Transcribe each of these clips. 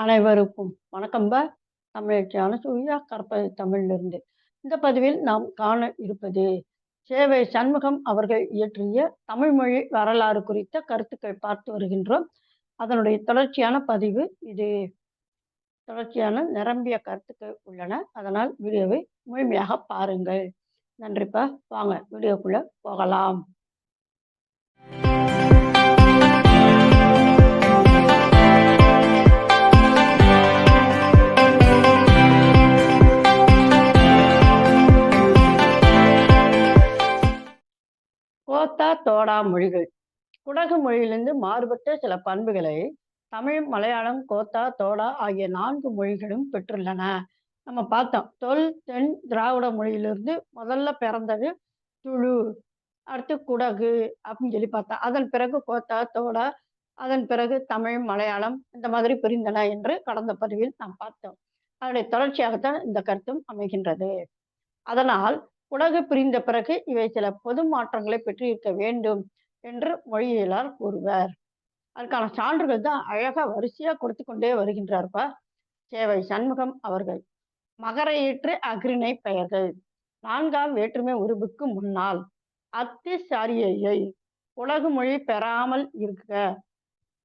அனைவருக்கும் வணக்கம்ப. தமிழ்ச்சியான சூர்யா கற்பது தமிழிலிருந்து. இந்த பதிவில் நாம் காண இருப்பது, சேவை சண்முகம் அவர்கள் இயற்றிய தமிழ்மொழி வரலாறு குறித்த கருத்துக்கள் பார்த்து வருகின்றோம். அதனுடைய தொடர்ச்சியான பதிவு இது. தொடர்ச்சியான நிரம்பிய கருத்துக்கள் உள்ளன. அதனால் வீடியோவை முழுமையாக பாருங்கள். நன்றிப்பா. வாங்க வீடியோக்குள்ள போகலாம். தோடா மொழிகள். குடகு மொழியிலிருந்து மாறுபட்ட சில பண்புகளை தமிழ், மலையாளம், கோத்தா, தோடா ஆகிய நான்கு மொழிகளும் பெற்றுள்ளன. நம்ம பார்த்தோம். தொல், தென், திராவிட மொழியிலிருந்து முதல்ல பிறந்தது துளு, அடுத்து குடகு அப்படின்னு சொல்லி பார்த்தோம். அதன் பிறகு கோத்தா, தோடா, அதன் பிறகு தமிழ், மலையாளம் இந்த மாதிரி பிரிந்தன என்று கடந்த பதிவில் நாம் பார்த்தோம். அதனுடைய தொடர்ச்சியாகத்தான் இந்த கருத்தும் அமைகின்றது. அதனால் உலகு பிரிந்த பிறகு இவை சில பொது மாற்றங்களை பெற்றிருக்க வேண்டும் என்று மொழியியலார் கூறுவர். அதற்கான சான்றுகள் தான் அழகா வரிசையா கொடுத்து கொண்டே வருகின்றார்ப்பா. சேவை சண்முகம் அவர்கள். மகர ஈற்று பெயர்கள். நான்காம் வேற்றுமை உருவுக்கு முன்னால் அத்து சாரியையை மொழி பெறாமல் இருக்க.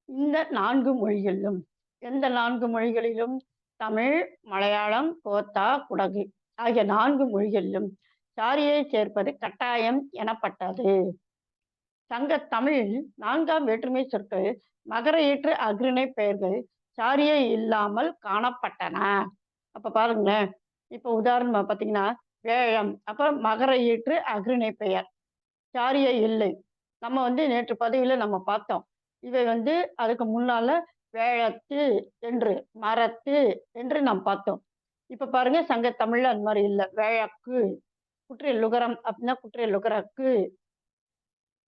இந்த நான்கு மொழிகளிலும் எந்த நான்கு மொழிகளிலும்? தமிழ், மலையாளம், கோத்தா, குடகு ஆகிய நான்கு மொழிகளிலும் சாரியை சேர்ப்பது கட்டாயம் எனப்பட்டது. சங்கத் தமிழில் நான்காம் வேற்றுமை சொற்கள் மகர ஈற்று அக்ரிணை பெயர்கள் சாரியை இல்லாமல் காணப்பட்டன. அப்ப பாருங்களேன். இப்ப உதாரணமா பார்த்தீங்கன்னா, வேழம் அப்ப மகர ஈற்று அக்ரிணை பெயர். சாரியை இல்லை. நம்ம வந்து நேற்று பதிவுல நம்ம பார்த்தோம். இவை வந்து அதுக்கு முன்னால வேழத்து என்று, மரத்து என்று நாம் பார்த்தோம். இப்ப பாருங்க சங்கத் தமிழ்ல அந்த மாதிரி இல்லை வேழக்கு, குற்றிய லுகரம் அப்படின்னா குற்றிய லுகரக்கு.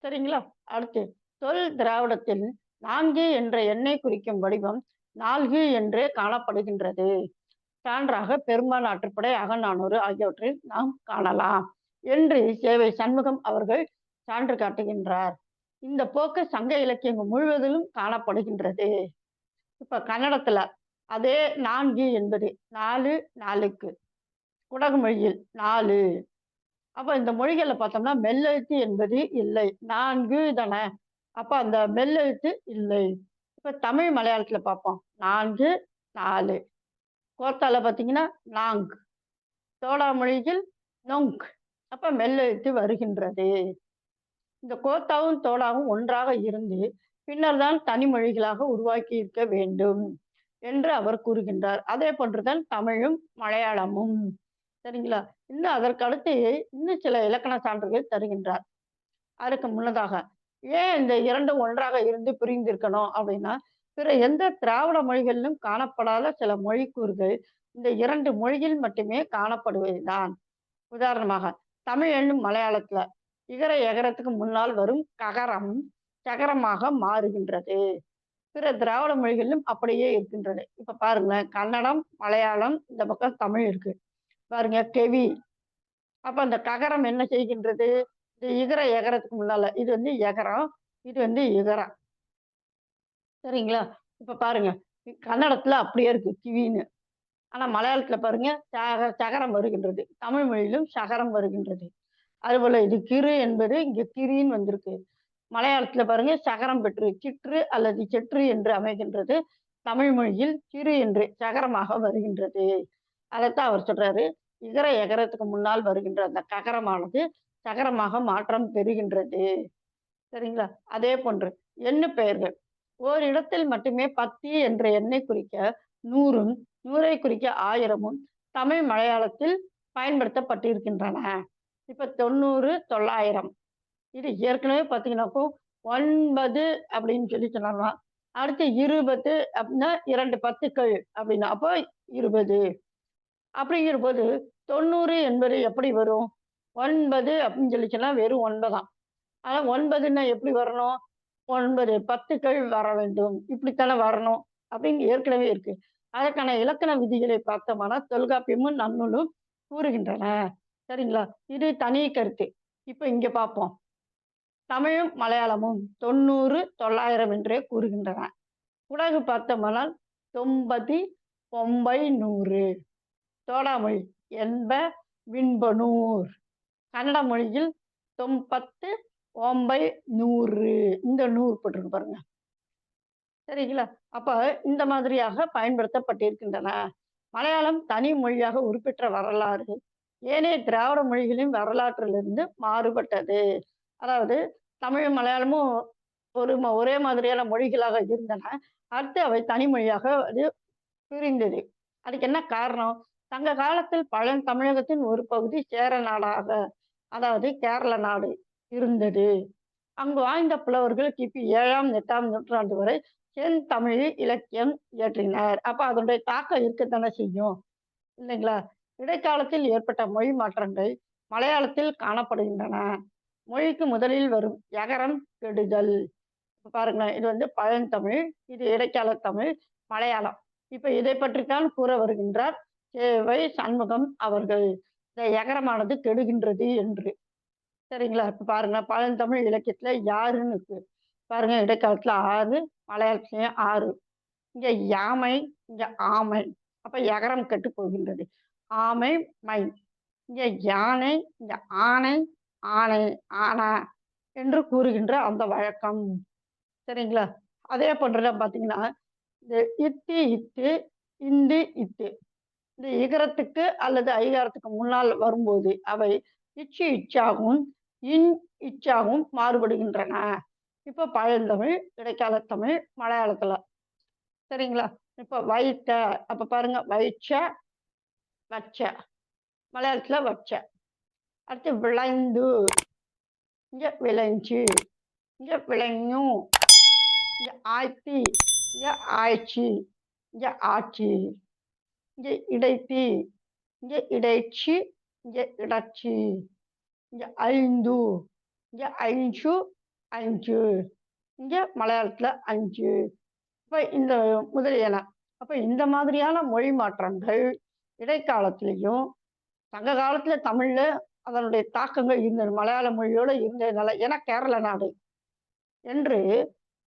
சரிங்களா? அடுத்து தொல் திராவிடத்தில் நான்கு என்ற எண்ணை குறிக்கும் வடிவம் நான்கு என்றே காணப்படுகின்றது. சான்றாக பெருமாள் ஆற்றுப்படை, அகநானூறு ஆகியவற்றில் நாம் காணலாம் என்று சேவை சண்முகம் அவர்கள் சான்று காட்டுகின்றார். இந்த போக்கு சங்க இலக்கியங்கள் முழுவதிலும் காணப்படுகின்றது. இப்ப கன்னடத்துல அதே நான்கு என்பது நாலு நாலுக்கு. குடகு மொழியில் 4. அப்ப இந்த மொழிகள்ல பார்த்தோம்னா மெல்லெழுத்து என்பது இல்லை. நான்கு தானே. அப்ப அந்த மெல்லெழுத்து இல்லை. இப்ப தமிழ், மலையாளத்துல பார்ப்போம். 4, 4. கோத்தால பார்த்தீங்கன்னா நாங். தோடா மொழியில் நொங். அப்ப மெல்லெழுத்து வருகின்றது. இந்த கோத்தாவும், தோடாவும் ஒன்றாக இருந்து பின்னர் தான் தனி மொழிகளாக உருவாக்கி இருக்க வேண்டும் என்று அவர் கூறுகின்றார். அதே போன்றுதான் தமிழும், மலையாளமும். சரிங்களா? இன்னும் அதற்கடுத்து இன்னும் சில இலக்கண சான்றுகள் தருகின்றார். அதற்கு முன்னதாக ஏன் இந்த இரண்டும் ஒன்றாக இருந்து பிரிந்திருக்கணும் அப்படின்னா, பிற எந்த திராவிட மொழிகளிலும் காணப்படாத சில மொழிக்கூறுகள் இந்த இரண்டு மொழியில் மட்டுமே காணப்படுவதுதான். உதாரணமாக தமிழ் என்னும் மலையாளத்துல இகர, எகரத்துக்கு முன்னால் வரும் ககரம் சகரமாக மாறுகின்றது. பிற திராவிட மொழிகளிலும் அப்படியே இருக்கின்றது. இப்ப பாருங்களேன். கன்னடம், மலையாளம் இந்த பக்கம் தமிழ் இருக்கு. பாருங்க கெவி. அப்ப அந்த ககரம் என்ன செய்கின்றது? இந்த இகர, எகரத்துக்கு முன்னால இது வந்து எகரம், இது வந்து இகரம். சரிங்களா? இப்ப பாருங்க. கன்னடத்துல அப்படியே இருக்கு கிவின்னு. ஆனா மலையாளத்துல பாருங்க சக சகரம் வருகின்றது. தமிழ் மொழியிலும் சகரம் வருகின்றது. அதுபோல இது கிறு என்பது இங்க கிரின்னு வந்திருக்கு. மலையாளத்துல பாருங்க சகரம் பெற்று சிற்று அல்லது செற்று என்று அமைகின்றது. தமிழ் மொழியில் கிரு என்று சகரமாக வருகின்றது. அதைத்தான் அவர் சொல்றாரு. இகர, எகரத்துக்கு முன்னால் வருகின்ற அந்த ககரமானது சகரமாக மாற்றம் பெறுகின்றது. சரிங்களா? அதே போன்று எண்ணு பெயர்கள். ஓரிடத்தில் மட்டுமே 10 என்ற எண்ணை குறிக்க நூறும் நூறை குறிக்க 1000மும் தமிழ், மலையாளத்தில் பயன்படுத்தப்பட்டிருக்கின்றன. இப்ப 90, 900. இது ஏற்கனவே பார்த்தீங்கன்னாக்கோ ஒன்பது அப்படின்னு சொல்லி சொன்னோம்னா, அடுத்து 20 அப்படின்னா இரண்டு பத்துக்கள் அப்படின்னா அப்போ இருபது 20. அப்படிங்கிறபோது 90 என்பது எப்படி வரும்? ஒன்பது அப்படின்னு சொல்லிச்சுன்னா வெறும் ஒன்பதாம் ஆனால் ஒன்பதுன்னா எப்படி வரணும்? ஒன்பது பத்துக்கள் வர வேண்டும். இப்படித்தானே வரணும் அப்படின்னு ஏற்கனவே இருக்கு. அதற்கான இலக்கண விதிகளை பார்த்தோம்னா தொல்காப்பியமும், நன்னூலும் கூறுகின்றன. சரிங்களா? இது தனி கருத்து. இப்போ இங்கே பார்ப்போம். தமிழும், மலையாளமும் 90, 900 என்றே கூறுகின்றன. உலகு பார்த்தோம்னால் தொம்பதி பொம்பை நூறு தோடாமொழி என்ப விண்பனூர். கன்னட மொழியில் தொம்பத்து ஓம்பை நூறு. இந்த நூறு போட்டிருக்கு பாருங்க. சரிங்களா? அப்போ இந்த மாதிரியாக பயன்படுத்தப்பட்டிருக்கின்றன. மலையாளம் தனி மொழியாக உருப்பெற்ற வரலாறு. ஏனைய திராவிட மொழிகளின் வரலாற்றிலிருந்து மாறுபட்டது. அதாவது தமிழ் மலையாளமும் ஒரு ம- ஒரே மாதிரியான மொழிகளாக இருந்தன. அடுத்து அவை தனி மொழியாக அது பிரிந்தது. அதுக்கு என்ன காரணம்? சங்க காலத்தில் பழந்தமிழகத்தின் ஒரு பகுதி சேர நாடாக அதாவது கேரள நாடு இருந்தது. அங்கு வாழ்ந்த புலவர்கள் கிபி ஏழாம் எட்டாம் நூற்றாண்டு வரை செந்தமிழ் இலக்கியம் இயற்றினர். அப்ப அதனுடைய தாக்கம் இருக்கத்தானே செய்யும்? இல்லைங்களா? இடைக்காலத்தில் ஏற்பட்ட மொழி மாற்றங்கள் மலையாளத்தில் காணப்படுகின்றன. மொழிக்கு முதலில் வரும் எகரம் கெடுதல். பாருங்களேன் இது வந்து பழந்தமிழ் இது இடைக்கால தமிழ் மலையாளம். இப்ப இதை பற்றித்தான் கூற வருகின்றார் வை சண்முகம் அவர்கள் இந்த எகரமானது கெடுகின்றது என்று. சரிங்களா? இப்ப பாருங்க பழந்தமிழ் இலக்கியத்துல யாருன்னு இருக்கு? பாருங்க இடைக்காலத்துல ஆறு மலையாளத்துலயும் ஆறு. இங்க யாமை இங்க ஆமை. அப்ப எகரம் கெட்டு போகின்றது. ஆமை மை. இங்க யானை இங்க ஆனை ஆனை ஆனா என்று கூறுகின்ற அந்த வழக்கம். சரிங்களா? அதே போன்றதான் பாத்தீங்கன்னா இந்த இத்து இத்து இந்து இத்து இந்த இகரத்துக்கு அல்லது ஐகாரத்துக்கு முன்னால் வரும்போது அவை இச்சு இச்சாகவும் இன் இச்சாகவும் மாறுபடுகின்றன. இப்போ பழந்தமிழ் இடைக்கால தமிழ் மலையாளத்துல. சரிங்களா? இப்போ வைத்த அப்போ பாருங்க வைச்ச வச்ச. மலையாளத்துல வச்ச. அடுத்து விளைந்து. இங்க விளைஞ்சு. இங்க விளைஞ்சும் இங்க ஆய்த்தி. இங்க ஆய்ச்சி. இங்க ஆட்சி. இங்க இடைத்தி இங்க இடைச்சி இங்க இடச்சி. இங்க ஐந்து இங்க ஐந்து அஞ்சு இங்க மலையாளத்துல அஞ்சு இப்ப இந்த முதலியன அப்ப இந்த மாதிரியான மொழி மாற்றங்கள் இடைக்காலத்திலையும் சங்க காலத்துல தமிழ்ல அதனுடைய தாக்கங்கள் இருந்தது மலையாள மொழியோட இருந்ததுனால ஏன்னா கேரள நாடு என்று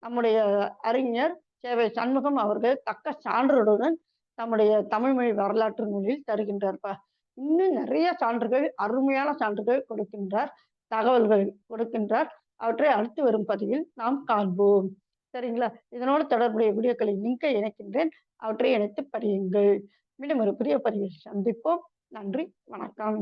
நம்முடைய அறிஞர் சேவை சண்முகம் அவர்கள் தக்க சான்றுடன் நம்முடைய தமிழ்மொழி வரலாற்று நூலில் தருகின்றார்ப்பா இன்னும் நிறைய சான்றுகள் அருமையான சான்றுகள் கொடுக்கின்றார் தகவல்கள் கொடுக்கின்றார். அவற்றை அடுத்து வரும் பதிவில் நாம் காண்போம். சரிங்களா? இதனோடு தொடர்புடைய வீடியோக்களை லிங்கை இணைக்கின்றேன். அவற்றை இணைத்து படியுங்கள். மீண்டும் ஒரு புதிய பதிவில் சந்திப்போம். நன்றி வணக்கம்.